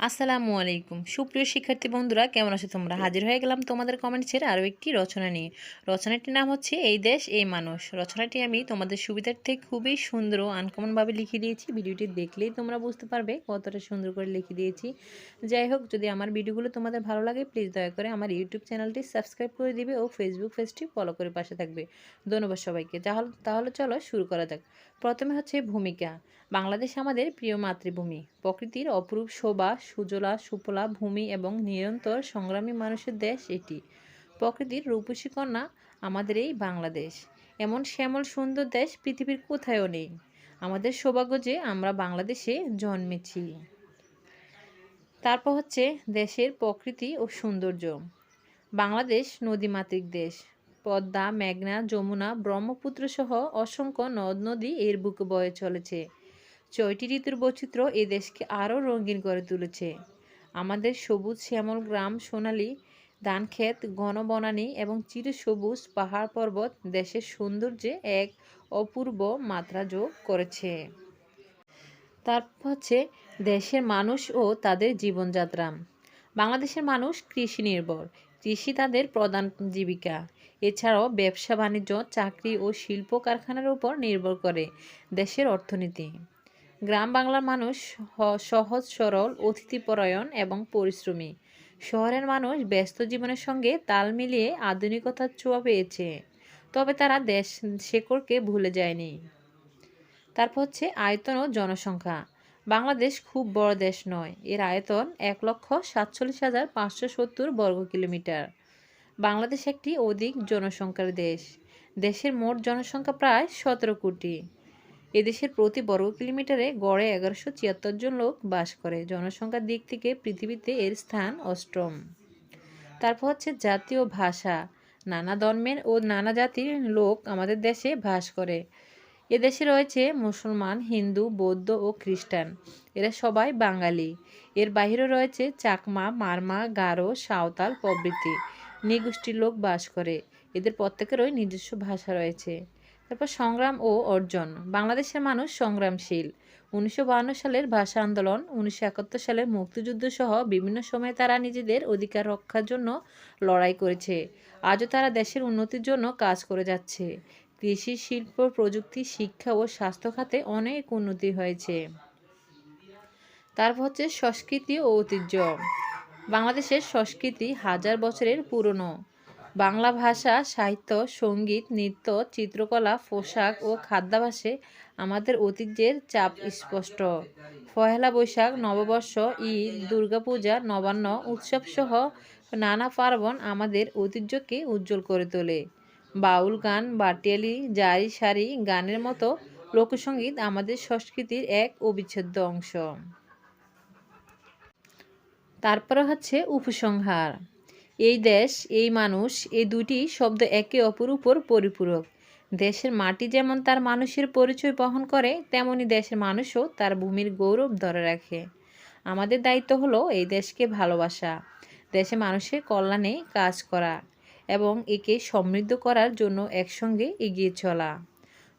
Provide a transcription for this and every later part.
আসসালামু আলাইকুম। সুপ্রিয় শিক্ষার্থী বন্ধুরা, কেমন আছো তোমরা? হাজির হয়ে গেলাম তোমাদের কমেন্টসের আরও একটি রচনা নিয়ে। রচনাটির নাম হচ্ছে, এই দেশ, এই মানুষ। রচনাটি আমি তোমাদের সুবিধার্থে খুবই সুন্দর ও আনকমনভাবে লিখে দিয়েছি। ভিডিওটি দেখলেই তোমরা বুঝতে পারবে কতটা সুন্দর করে লিখে দিয়েছি। যাই হোক, যদি আমার ভিডিওগুলো তোমাদের ভালো লাগে প্লিজ দয়া করে আমার ইউটিউব চ্যানেলটি সাবস্ক্রাইব করে দিবে ও ফেসবুক পেজটি ফলো করে পাশে থাকবে। ধন্যবাদ সবাইকে। তাহলে তাহলে চলো শুরু করা যাক। প্রথমে হচ্ছে ভূমিকা। বাংলাদেশ আমাদের প্রিয় মাতৃভূমি। প্রকৃতির অপরূপ শোভা, সুজলা, সুফলা, ভূমি এবং নিরন্তর সংগ্রামী মানুষের দেশ এটি। প্রকৃতির রূপসী কন্যা আমাদের এই বাংলাদেশ। এমন শ্যামল সুন্দর দেশ পৃথিবীর কোথায়ও নেই। আমাদের সৌভাগ্য যে আমরা বাংলাদেশে জন্মেছি। তারপর হচ্ছে দেশের প্রকৃতি ও সৌন্দর্য। বাংলাদেশ নদীমাতৃক দেশ। পদ্মা, মেঘনা, যমুনা ব্রহ্মপুত্র সহ অসংখ্য নদ নদী এর বুকে বয়ে চলেছে। ছয়টি ঋতুর বৈচিত্র্য এ দেশকে আরও রঙিন করে তুলেছে। আমাদের সবুজ শ্যামল গ্রাম সোনালী, ধানক্ষেত ঘন বনানী এবং চিরসবুজ পাহাড় পর্বত দেশের সৌন্দর্যে এক অপূর্ব মাত্রা যোগ করেছে। তারপর হচ্ছে দেশের মানুষ ও তাদের জীবনযাত্রা। বাংলাদেশের মানুষ কৃষি নির্ভর। কৃষি তাদের প্রধান জীবিকা। এছাড়াও ব্যবসা, বাণিজ্য, চাকরি ও শিল্প কারখানার উপর নির্ভর করে দেশের অর্থনীতি। গ্রাম বাংলার মানুষ সহজ, সরল, অতিথিপরায়ণ এবং পরিশ্রমী। শহরের মানুষ ব্যস্ত জীবনের সঙ্গে তাল মিলিয়ে আধুনিকতার ছোঁয়া পেয়েছে, তবে তারা দেশ শেকড়কে ভুলে যায়নি। তারপর হচ্ছে আয়তন ও জনসংখ্যা। বাংলাদেশ খুব বড় দেশ নয়। এর আয়তন এক লক্ষ সাতচল্লিশ হাজার পাঁচশো সত্তর বর্গ কিলোমিটার। বাংলাদেশ একটি অধিক জনসংখ্যার দেশ। দেশের মোট জনসংখ্যা প্রায় সতেরো কোটি। এদেশের প্রতি বর্গ কিলোমিটারে গড়ে এগারোশো ছিয়াত্তর জন লোক বাস করে। জনসংখ্যার দিক থেকে পৃথিবীতে এর স্থান অষ্টম। তারপর হচ্ছে জাতীয় ভাষা। নানা ধর্মের ও নানা জাতির লোক আমাদের দেশে বাস করে। এদেশে রয়েছে মুসলমান, হিন্দু, বৌদ্ধ ও খ্রিস্টান। এরা সবাই বাঙালি। এর বাইরে রয়েছে চাকমা, মারমা, গারো, সাঁওতাল প্রভৃতি। নিগোষ্ঠীর লোক বাস করে। এদের প্রত্যেকেরই নিজস্ব ভাষা রয়েছে। তারপর সংগ্রাম ও অর্জন। বাংলাদেশের মানুষ সংগ্রামশীল। উনিশশো সালের ভাষা আন্দোলন, উনিশশো একাত্তর সালের মুক্তিযুদ্ধ সহ বিভিন্ন সময়ে তারা নিজেদের অধিকার রক্ষার জন্য লড়াই করেছে। আজও তারা দেশের উন্নতির জন্য কাজ করে যাচ্ছে। কৃষি, শিল্প, প্রযুক্তি, শিক্ষা ও স্বাস্থ্য খাতে অনেক উন্নতি হয়েছে। তারপর হচ্ছে সংস্কৃতি ও ঐতিহ্য। বাংলাদেশের সংস্কৃতি হাজার বছরের পুরনো। বাংলা ভাষা, সাহিত্য, সংগীত, নৃত্য, চিত্রকলা, পোশাক ও খাদ্যাভাসে আমাদের ঐতিহ্যের চাপ স্পষ্ট। পহেলা বৈশাখ, নববর্ষ, ঈদ, দুর্গাপূজা, নবান্ন উৎসবসহ নানা পার্বণ আমাদের ঐতিহ্যকে উজ্জ্বল করে তোলে। বাউল গান, বাটিয়ালি, জারি সারি গানের মতো লোকসঙ্গীত আমাদের সংস্কৃতির এক অবিচ্ছেদ্য অংশ। তারপরে হচ্ছে উপসংহার। এই দেশ, এই মানুষ, এই দুটি শব্দ একে অপর উপর পরিপূরক। দেশের মাটি যেমন তার মানুষের পরিচয় বহন করে, তেমনি দেশের মানুষও তার ভূমির গৌরব ধরে রাখে। আমাদের দায়িত্ব হলো এই দেশকে ভালোবাসা, দেশে মানুষের কল্যাণে কাজ করা এবং একে সমৃদ্ধ করার জন্য একসঙ্গে এগিয়ে চলা।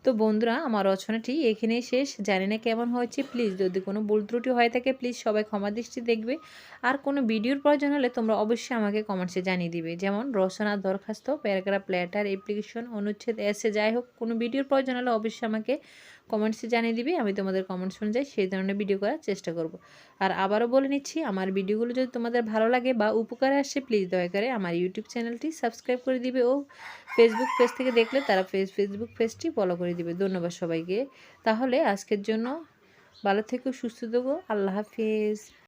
তো বন্ধুরা, আমার রচনাটি এখানেই শেষ। জানি না কেমন হয়েছে প্লিজ যদি কোনো ভুল ত্রুটি হয়ে থাকে প্লিজ সবাই ক্ষমা দৃষ্টি দেখবে। আর কোনো ভিডিওর প্রয়োজন হলে তোমরা অবশ্যই আমাকে কমেন্টসে জানিয়ে দিবে। যেমন রচনার দরখাস্ত, প্যারাগ্রাফ লেটার অ্যাপ্লিকেশন অনুচ্ছেদ এসে যাই হোক, কোনো ভিডিওর প্রয়োজন হলে অবশ্যই আমাকে কমেন্টসে জানিয়ে দিবি, আমি তোমাদের কমেন্টস অনুযায়ী সেই ধরনের ভিডিও করার চেষ্টা করব। আর আবারও বলে নিচ্ছি, আমার ভিডিওগুলো যদি তোমাদের ভালো লাগে বা উপকারে আসে প্লিজ দয়া করে আমার ইউটিউব চ্যানেলটি সাবস্ক্রাইব করে দিবে ও ফেসবুক পেজ থেকে দেখলে তারা ফেস ফেসবুক পেজটি ফলো করে দিবে। ধন্যবাদ সবাইকে। তাহলে আজকের জন্য ভালো থেকো, সুস্থ দেবো আল্লাহ হাফিজ।